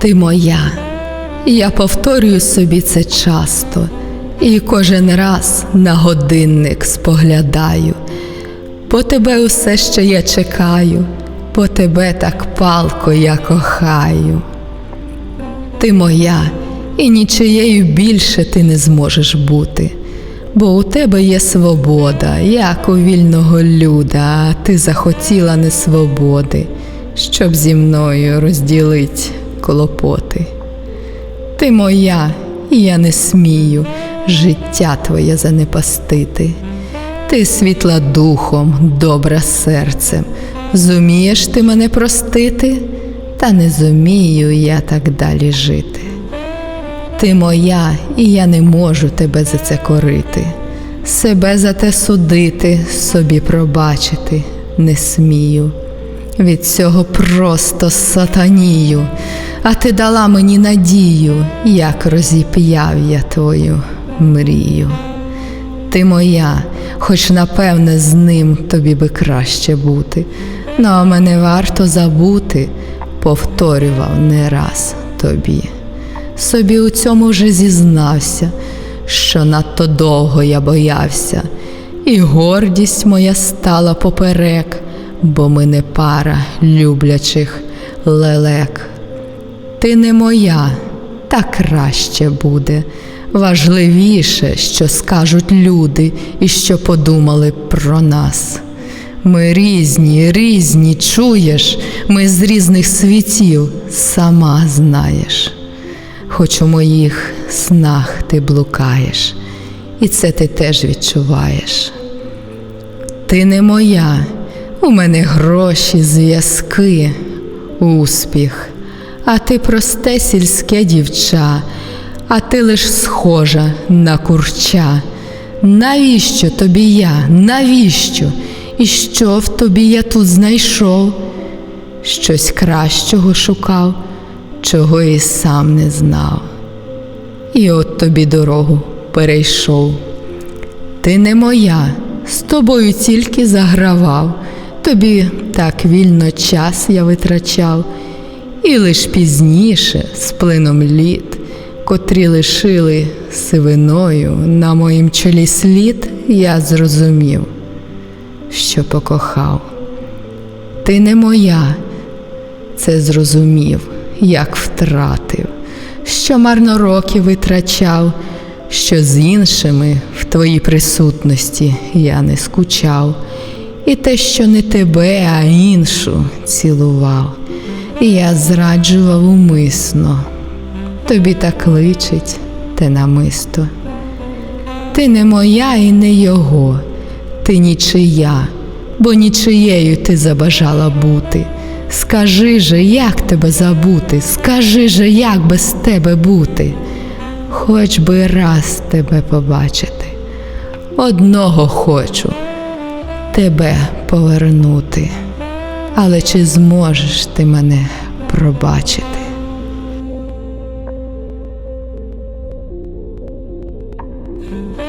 Ти моя. Я повторюю собі це часто, і кожен раз на годинник споглядаю. По тебе усе ще я чекаю, по тебе так палко я кохаю. Ти моя, і нічиєю більше ти не зможеш бути, бо у тебе є свобода, як у вільного люда, а ти захотіла не свободи, щоб зі мною розділить клопоти. Ти моя, і я не смію життя твоє занепастити. Ти світла духом, добра серцем. Зумієш ти мене простити, та не зумію я так далі жити. Ти моя, і я не можу тебе за це корити. Себе за те судити, собі пробачити не смію. Від цього просто сатанію, а ти дала мені надію, як розіп'яв я твою мрію. Ти моя, хоч напевне з ним тобі би краще бути, но а мене варто забути, повторював не раз тобі. Собі у цьому вже зізнався, що надто довго я боявся, і гордість моя стала поперек, бо ми не пара люблячих лелек. Ти не моя, та краще буде. Важливіше, що скажуть люди і що подумали про нас. Ми різні, різні, чуєш, ми з різних світів, сама знаєш. Хоч у моїх снах ти блукаєш, і це ти теж відчуваєш. Ти не моя, у мене гроші, зв'язки, успіх, а ти просте сільське дівча, а ти лиш схожа на курча. Навіщо тобі я? Навіщо? І що в тобі я тут знайшов? Щось кращого шукав, чого і сам не знав. І от тобі дорогу перейшов. Ти не моя, з тобою тільки загравав, тобі так вільно час я витрачав, і лиш пізніше, з плином літ, котрі лишили сивиною на моїм чолі слід, я зрозумів, що покохав. Ти не моя, це зрозумів, як втратив, що марно роки витрачав, що з іншими в твоїй присутності я не скучав, і те, що не тебе, а іншу цілував, я зраджував умисно, тобі так личить те намисто. Ти не моя і не його, ти нічия, бо нічиєю ти забажала бути. Скажи же, як тебе забути, скажи же, як без тебе бути, хоч би раз тебе побачити. Одного хочу тебе повернути, але чи зможеш ти мене пробачити? Mm-hmm.